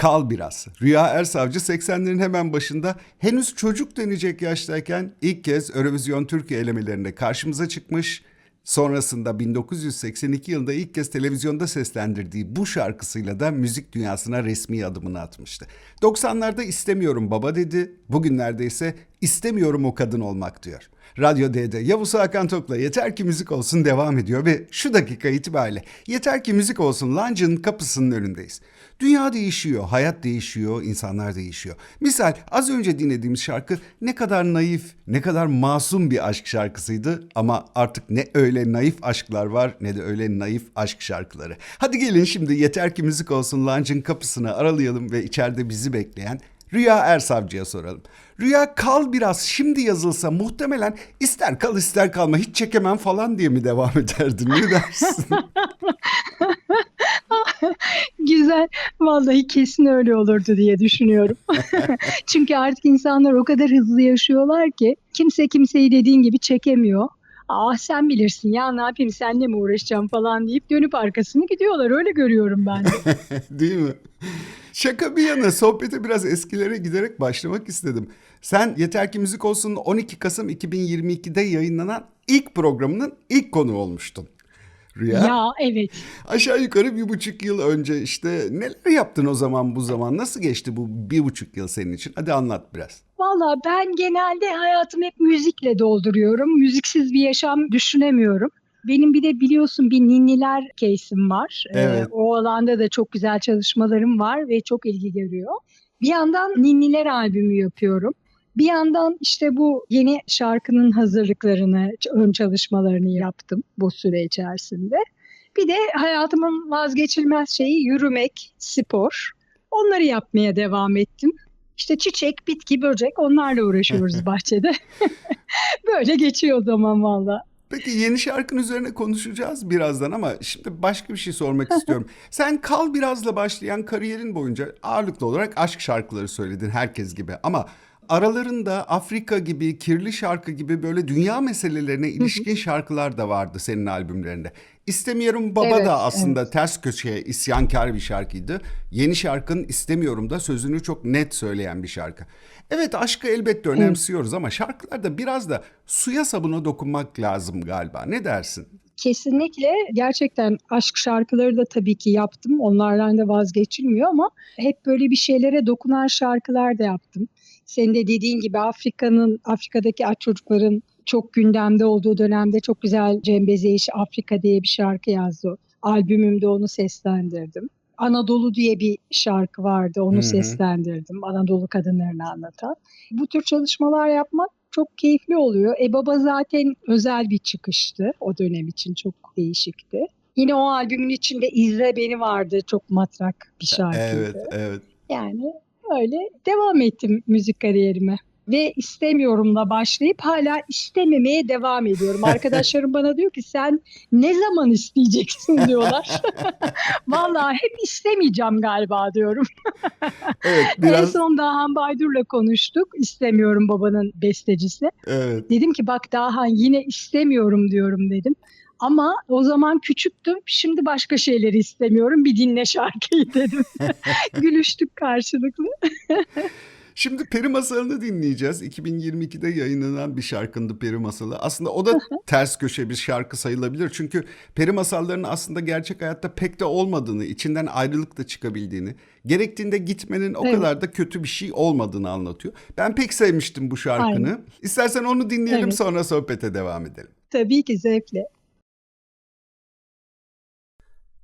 Kal biraz. Rüya Ersavcı 80'lerin hemen başında henüz çocuk denecek yaştayken ilk kez Eurovision Türkiye elemelerinde karşımıza çıkmış. Sonrasında 1982 yılında ilk kez televizyonda seslendirdiği bu şarkısıyla da müzik dünyasına resmi adımını atmıştı. 90'larda istemiyorum baba dedi, bugünlerde ise istemiyorum o kadın olmak diyor. Radyo D'de Yavuz Hakan Tok'la Yeter Ki Müzik Olsun devam ediyor ve şu dakika itibariyle Yeter Ki Müzik Olsun Lounge'ın kapısının önündeyiz. Dünya değişiyor, hayat değişiyor, insanlar değişiyor. Misal az önce dinlediğimiz şarkı ne kadar naif, ne kadar masum bir aşk şarkısıydı ama artık ne öyle naif aşklar var ne de öyle naif aşk şarkıları. Hadi gelin şimdi Yeter Ki Müzik Olsun Lounge'ın kapısını aralayalım ve içeride bizi bekleyen Rüya Ersavcı'ya soralım. Rüya kal biraz şimdi yazılsa muhtemelen ister kal ister kalma hiç çekemem falan diye mi devam ederdin ne dersin? Güzel. Vallahi kesin öyle olurdu diye düşünüyorum. Çünkü artık insanlar o kadar hızlı yaşıyorlar ki kimse kimseyi dediğin gibi çekemiyor. Ah sen bilirsin ya ne yapayım senle mi uğraşacağım falan deyip dönüp arkasını gidiyorlar. Öyle görüyorum ben de. Değil mi? Şaka bir yana sohbete biraz eskilere giderek başlamak istedim. Sen Yeter Ki Müzik Olsun 12 Kasım 2022'de yayınlanan ilk programının ilk konu olmuştun. Rüya. ya evet. Aşağı yukarı bir buçuk yıl önce işte neler yaptın o zaman bu zaman? Nasıl geçti bu bir buçuk yıl senin için? Hadi anlat biraz. Valla ben genelde hayatımı hep müzikle dolduruyorum. Müziksiz bir yaşam düşünemiyorum. Benim bir de biliyorsun bir ninniler case'im var. Ee, Evet. o alanda da çok güzel çalışmalarım var ve çok ilgi görüyor. Bir yandan ninniler albümü yapıyorum. Bir yandan işte bu yeni şarkının hazırlıklarını, ön çalışmalarını yaptım bu süre içerisinde. Bir de hayatımın vazgeçilmez şeyi yürümek, spor. Onları yapmaya devam ettim. İşte çiçek, bitki, böcek onlarla uğraşıyoruz bahçede. Böyle geçiyor zaman valla. Peki yeni şarkın üzerine konuşacağız birazdan ama şimdi başka bir şey sormak istiyorum. Sen Kal Biraz'la başlayan kariyerin boyunca ağırlıklı olarak aşk şarkıları söyledin herkes gibi ama aralarında Afrika gibi, Kirli şarkı gibi böyle dünya meselelerine ilişkin şarkılar da vardı senin albümlerinde. İstemiyorum Baba Evet, da aslında ters köşeye isyankar bir şarkıydı. Yeni şarkın İstemiyorum da sözünü çok net söyleyen bir şarkı. Evet aşkı elbette önemsiyoruz ama şarkılarda biraz da suya sabuna dokunmak lazım galiba. Ne dersin? Kesinlikle gerçekten aşk şarkıları da tabii ki yaptım. Onlardan da vazgeçilmiyor ama hep böyle bir şeylere dokunan şarkılar da yaptım. Senin de dediğin gibi Afrika'nın Afrika'daki aç çocukların çok gündemde olduğu dönemde çok güzel Cem Bezeyiş Afrika diye bir şarkı yazdı. Albümümde onu seslendirdim. Anadolu diye bir şarkı vardı. Onu Hı hı. seslendirdim. Anadolu kadınlarını anlatan. Bu tür çalışmalar yapmak çok keyifli oluyor. E Baba zaten özel bir çıkıştı. O dönem için çok değişikti. Yine o albümün içinde İzle Beni vardı. Çok matrak bir şarkıydı. Evet, evet. Yani öyle devam ettim müzik kariyerime. Ve istemiyorumla başlayıp hala istememeye devam ediyorum. Arkadaşlarım bana diyor ki sen ne zaman isteyeceksin diyorlar. Vallahi hep istemeyeceğim galiba diyorum. Evet, En biraz son Dahan Baydur'la konuştuk. İstemiyorum babanın bestecisi. evet. Dedim ki bak Dahan yine istemiyorum diyorum dedim. Ama o zaman küçüktüm. Şimdi başka şeyleri istemiyorum. Bir dinle şarkıyı dedim. Gülüştük karşılıklı. Şimdi Peri Masalı'nı dinleyeceğiz. 2022'de yayınlanan bir şarkındı Peri Masalı. Aslında o da ters köşe bir şarkı sayılabilir. Çünkü peri masallarının aslında gerçek hayatta pek de olmadığını, içinden ayrılık da çıkabildiğini, gerektiğinde gitmenin o Evet. kadar da kötü bir şey olmadığını anlatıyor. Ben pek sevmiştim bu şarkını. Aynen. İstersen onu dinleyelim Evet. sonra sohbete devam edelim. Tabii ki zevkle.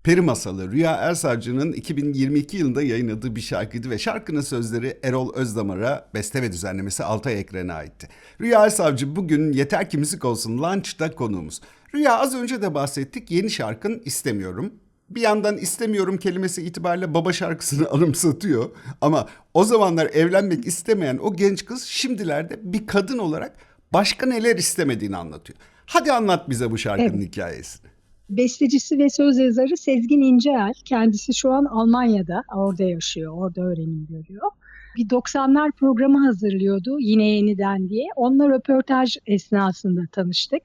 Peri Masalı Rüya Ersavcı'nın 2022 yılında yayınladığı bir şarkıydı ve şarkının sözleri Erol Özdamar'a, beste ve düzenlemesi Altay Ekren'e aitti. Rüya Ersavcı bugün Yeter Ki Müzik Olsun Lunch'ta konuğumuz. Rüya az önce de bahsettik yeni şarkın İstemiyorum. Bir yandan istemiyorum kelimesi itibariyle baba şarkısını anımsatıyor. Ama o zamanlar evlenmek istemeyen o genç kız şimdilerde bir kadın olarak başka neler istemediğini anlatıyor. Hadi anlat bize bu şarkının hikayesini. Bestecisi ve söz yazarı Sezgin İnceel. Kendisi şu an Almanya'da. Orada yaşıyor. Orada öğrenim görüyor. Bir 90'lar programı hazırlıyordu yine yeniden diye. Onunla röportaj esnasında tanıştık.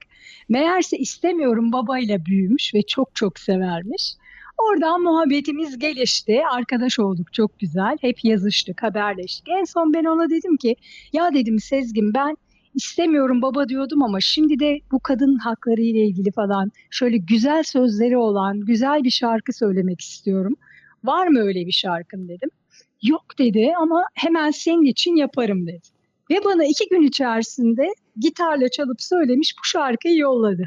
Meğerse istemiyorum babayla büyümüş ve çok çok severmiş. Oradan muhabbetimiz gelişti. Arkadaş olduk çok güzel. Hep yazıştık, haberleştik. En son ben ona dedim ki ya dedim Sezgin ben istemiyorum baba diyordum ama şimdi de bu kadın hakları ile ilgili falan şöyle güzel sözleri olan güzel bir şarkı söylemek istiyorum. Var mı öyle bir şarkın dedim. Yok dedi ama hemen senin için yaparım dedi. Ve bana iki gün içerisinde gitarla çalıp söylemiş bu şarkıyı yolladı.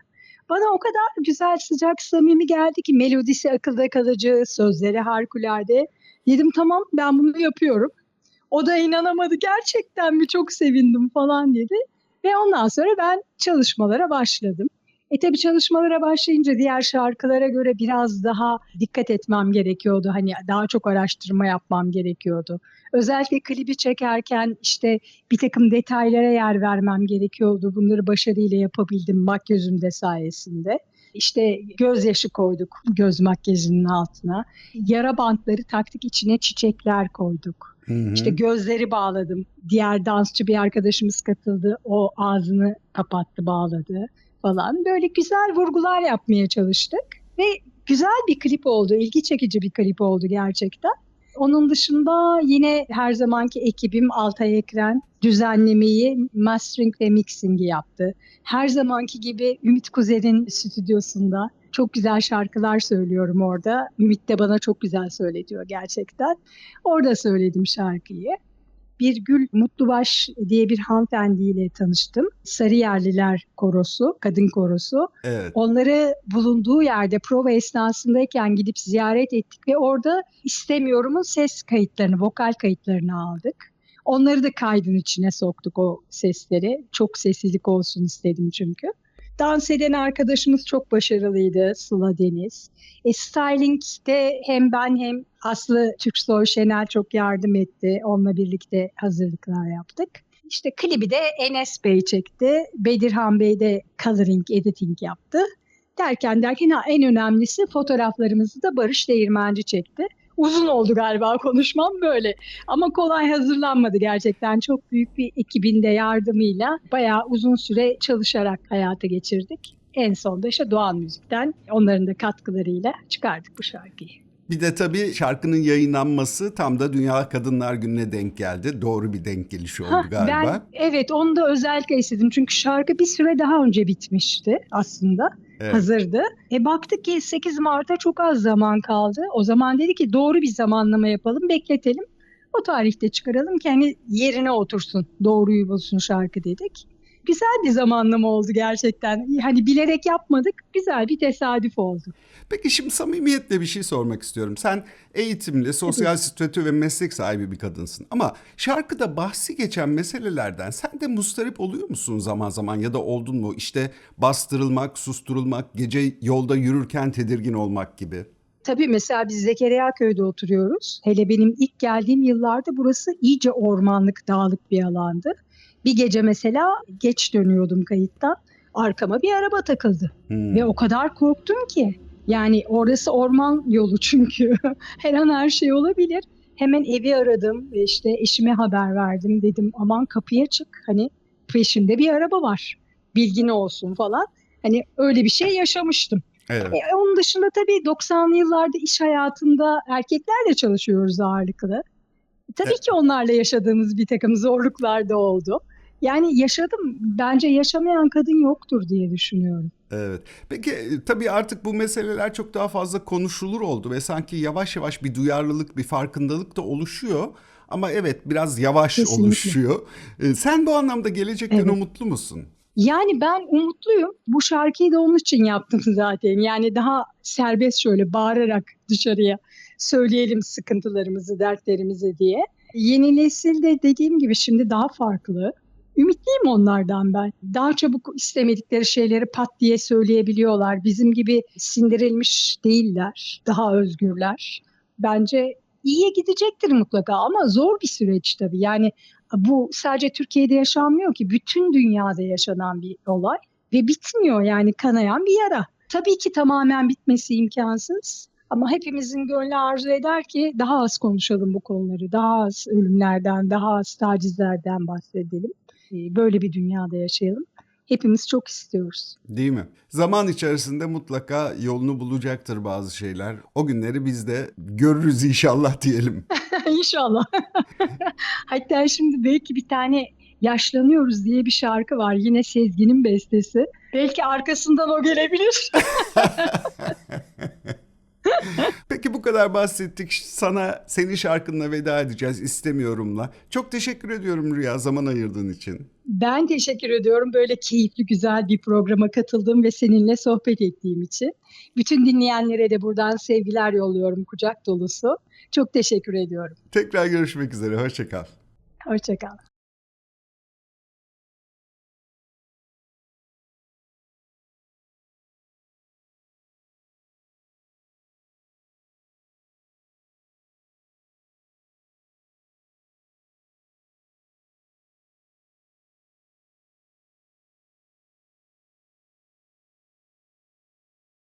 Bana o kadar güzel, sıcak, samimi geldi ki melodisi akılda kalıcı, sözleri harikulade. Dedim tamam ben bunu yapıyorum. O da inanamadı gerçekten mi çok sevindim falan dedi. Ve ondan sonra ben çalışmalara başladım. E tabii çalışmalara başlayınca diğer şarkılara göre biraz daha dikkat etmem gerekiyordu. Hani daha çok araştırma yapmam gerekiyordu. Özellikle klibi çekerken işte bir takım detaylara yer vermem gerekiyordu. Bunları başarıyla yapabildim makyözümde sayesinde. İşte gözyaşı koyduk göz makyajının altına. Yara bantları taktık içine çiçekler koyduk. Hı hı. İşte gözleri bağladım. Diğer dansçı bir arkadaşımız katıldı. O ağzını kapattı, bağladı falan. Böyle güzel vurgular yapmaya çalıştık. Ve güzel bir klip oldu. ilgi çekici bir klip oldu gerçekten. Onun dışında yine her zamanki ekibim Altay Ekren düzenlemeyi, mastering ve mixing'i yaptı. Her zamanki gibi Ümit Kuzer'in stüdyosunda çok güzel şarkılar söylüyorum orada. Ümit de bana çok güzel söyletiyor gerçekten. Orada söyledim şarkıyı. Bir Gül Mutlubaş diye bir hanımefendiyle tanıştım. Sarıyerliler korosu, kadın korosu. Evet. Onları bulunduğu yerde prova esnasındayken gidip ziyaret ettik ve orada istemiyorumun ses kayıtlarını, vokal kayıtlarını aldık. Onları da kaydın içine soktuk o sesleri. Çok seslilik olsun istedim çünkü. Dans eden arkadaşımız çok başarılıydı Sıla Deniz. E, styling'de hem ben hem Aslı Türksoy Şenel çok yardım etti. Onunla birlikte hazırlıklar yaptık. İşte klibi de Enes Bey çekti. Bedirhan Bey de coloring, editing yaptı. Derken derken en önemlisi fotoğraflarımızı da Barış Değirmenci çekti. Uzun oldu galiba konuşmam böyle. Ama kolay hazırlanmadı gerçekten. Çok büyük bir ekibin de yardımıyla bayağı uzun süre çalışarak hayata geçirdik. En sonunda işte Doğan Müzik'ten onların da katkılarıyla çıkardık bu şarkıyı. Bir de tabii şarkının yayınlanması tam da Dünya Kadınlar Günü'ne denk geldi. Doğru bir denk gelişi oldu Hah, galiba. Ben evet onu da özellikle istedim. Çünkü şarkı bir süre daha önce bitmişti aslında. Evet. Hazırdı. E baktık ki 8 Mart'a çok az zaman kaldı. O zaman dedi ki doğru bir zamanlama yapalım, bekletelim. O tarihte çıkaralım ki hani yerine otursun, doğruyu bulsun şarkı dedik. Güzel bir zamanlama oldu gerçekten. Hani bilerek yapmadık, güzel bir tesadüf oldu. Peki şimdi samimiyetle bir şey sormak istiyorum. Sen eğitimli, sosyal statü ve meslek sahibi bir kadınsın. Ama şarkıda bahsi geçen meselelerden sen de mustarip oluyor musun zaman zaman ya da oldun mu? İşte bastırılmak, susturulmak, gece yolda yürürken tedirgin olmak gibi. Tabii mesela biz Zekeriya köyde oturuyoruz. Hele benim ilk geldiğim yıllarda burası iyice ormanlık, dağlık bir alandı. Bir gece mesela geç dönüyordum kayıttan. Arkama bir araba takıldı. Hmm. Ve o kadar korktum ki. Yani orası orman yolu çünkü. her an her şey olabilir. Hemen evi aradım ve işte eşime haber verdim. Dedim aman kapıya çık. Hani peşinde bir araba var. Bilgin olsun falan. Hani öyle bir şey yaşamıştım. Evet. E, onun dışında tabii 90'lı yıllarda iş hayatında erkeklerle çalışıyoruz ağırlıklı. Tabii Evet. ki onlarla yaşadığımız bir takım zorluklar da oldu. Yani yaşadım. Bence yaşamayan kadın yoktur diye düşünüyorum. Evet. Peki e, tabii artık bu meseleler çok daha fazla konuşulur oldu ve sanki yavaş yavaş bir duyarlılık, bir farkındalık da oluşuyor. Ama evet biraz yavaş Kesinlikle. oluşuyor. E, Sen bu anlamda gelecekten Evet. umutlu musun? Yani ben umutluyum. Bu şarkıyı da onun için yaptım zaten. Yani daha serbest şöyle bağırarak dışarıya söyleyelim sıkıntılarımızı, dertlerimizi diye. Yeni nesil de dediğim gibi şimdi daha farklı. Ümitliyim onlardan ben. Daha çabuk istemedikleri şeyleri pat diye söyleyebiliyorlar. Bizim gibi sindirilmiş değiller. Daha özgürler. Bence iyiye gidecektir mutlaka ama zor bir süreç tabii. Yani bu sadece Türkiye'de yaşanmıyor ki bütün dünyada yaşanan bir olay ve bitmiyor yani kanayan bir yara. Tabii ki tamamen bitmesi imkansız ama hepimizin gönlü arzu eder ki daha az konuşalım bu konuları. Daha az ölümlerden, daha az tacizlerden bahsedelim. Ee, Böyle bir dünyada yaşayalım. hepimiz çok istiyoruz. Değil mi? Zaman içerisinde mutlaka yolunu bulacaktır bazı şeyler. O günleri biz de görürüz inşallah diyelim. İnşallah. Hatta şimdi belki bir tane Yaşlanıyoruz diye bir şarkı var. Yine Sezgin'in bestesi. Belki arkasından o gelebilir. Peki bu kadar bahsettik. Sana senin şarkınla veda edeceğiz istemiyorumla. Çok teşekkür ediyorum Rüya zaman ayırdığın için. Ben teşekkür ediyorum böyle keyifli güzel bir programa katıldığım ve seninle sohbet ettiğim için. Bütün dinleyenlere de buradan sevgiler yolluyorum kucak dolusu. Çok teşekkür ediyorum. Tekrar görüşmek üzere. Hoşçakal. Hoşçakal.